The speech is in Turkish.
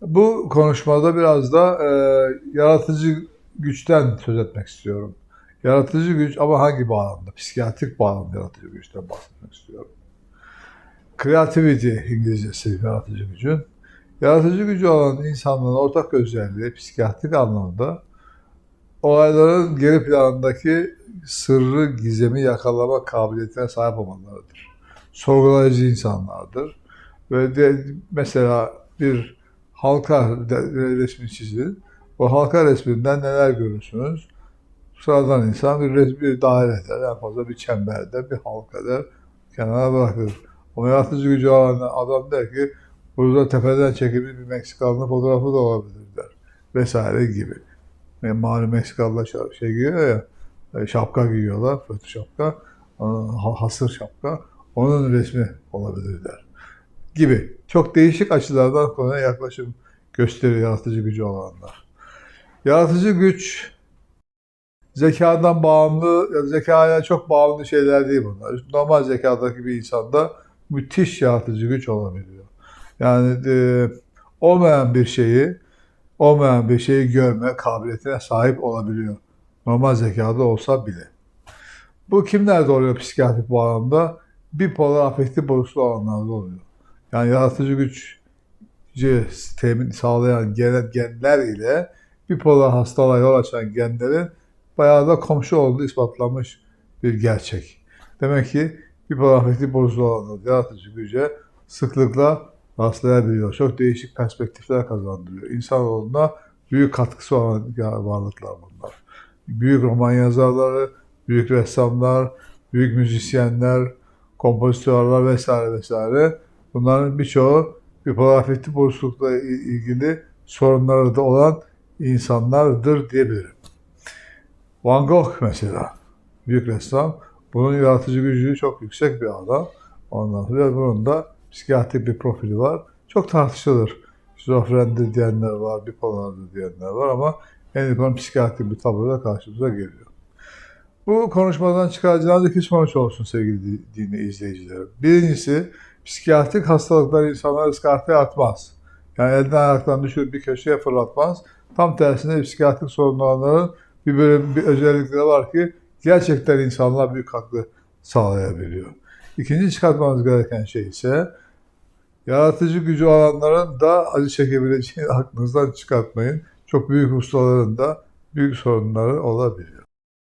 Bu konuşmada biraz da e, yaratıcı güçten söz etmek istiyorum. Yaratıcı güç ama hangi bağlamda? Psikiyatrik bağlamda yaratıcı güçten bahsetmek istiyorum. Creativity İngilizcesi yaratıcı gücün. Yaratıcı gücü olan insanların ortak özelliği psikiyatrik anlamda olayların geri planındaki sırrı, gizemi yakalama kabiliyetine sahip olmalarıdır. Sorgulayıcı insanlardır. Ve de mesela bir halka resmi çizin. O halka resminden neler görürsünüz? Sıradan insan bir resmi dairede, en fazla bir çemberde, bir halkada kenara bırakır. O yaratıcı gücü olan adam der ki, burada tepeden çekilmiş bir Meksikalı'nın fotoğrafı da olabilir der. Vesaire gibi. Yani malum Meksikalılar şey giyiyor ya, e, şapka giyiyorlar, fötü şapka, ha- hasır şapka. Onun resmi olabilir der. Gibi. Çok değişik açılardan konuya yaklaşım gösteriyor yaratıcı gücü olanlar. Yaratıcı güç zekadan bağımlı, zekaya çok bağımlı şeyler değil bunlar. Normal zekadaki bir insanda müthiş yaratıcı güç olabiliyor. Yani e, olmayan bir şeyi, olmayan bir şeyi görme kabiliyetine sahip olabiliyor. Normal zekada olsa bile. Bu kimlerde oluyor psikiyatrik bağlamda? Bipolar afektif bozukluk olanlarda oluyor. Yani yaratıcı güç temin sağlayan gen- genler ile bipolar hastalığa yol açan genlerin bayağı da komşu olduğu ispatlanmış bir gerçek. Demek ki bipolar afektif bozukluğu olanlar yaratıcı güce sıklıkla rastlayabiliyor. Çok değişik perspektifler kazandırıyor. İnsanoğluna büyük katkısı olan varlıklar bunlar. Büyük roman yazarları, büyük ressamlar, büyük müzisyenler, kompozitörler vesaire vesaire. Bunların birçoğu bipolar afektif bozuklukla il- ilgili sorunları da olan insanlardır diyebilirim. Van Gogh mesela, büyük ressam. Bunun yaratıcı gücü çok yüksek bir adam. Ondan sonra bunun da psikiyatrik bir profili var. Çok tartışılır. Şizofrendir diyenler var, bipolardır diyenler var ama en yakın psikiyatrik bir tabloda karşımıza geliyor. Bu konuşmadan çıkaracağınız iki sonuç olsun sevgili di- dinle izleyicilerim. Birincisi, psikiyatrik hastalıklar insanları ıskartaya atmaz. Yani elden ayaktan düşürüp bir köşeye fırlatmaz. Tam tersine psikiyatrik sorunların bir bölüm bir özellikleri var ki gerçekten insanlığa büyük katkı sağlayabiliyor. İkinci çıkartmanız gereken şey ise yaratıcı gücü olanların da acı çekebileceğini aklınızdan çıkartmayın. Çok büyük ustaların da büyük sorunları olabiliyor.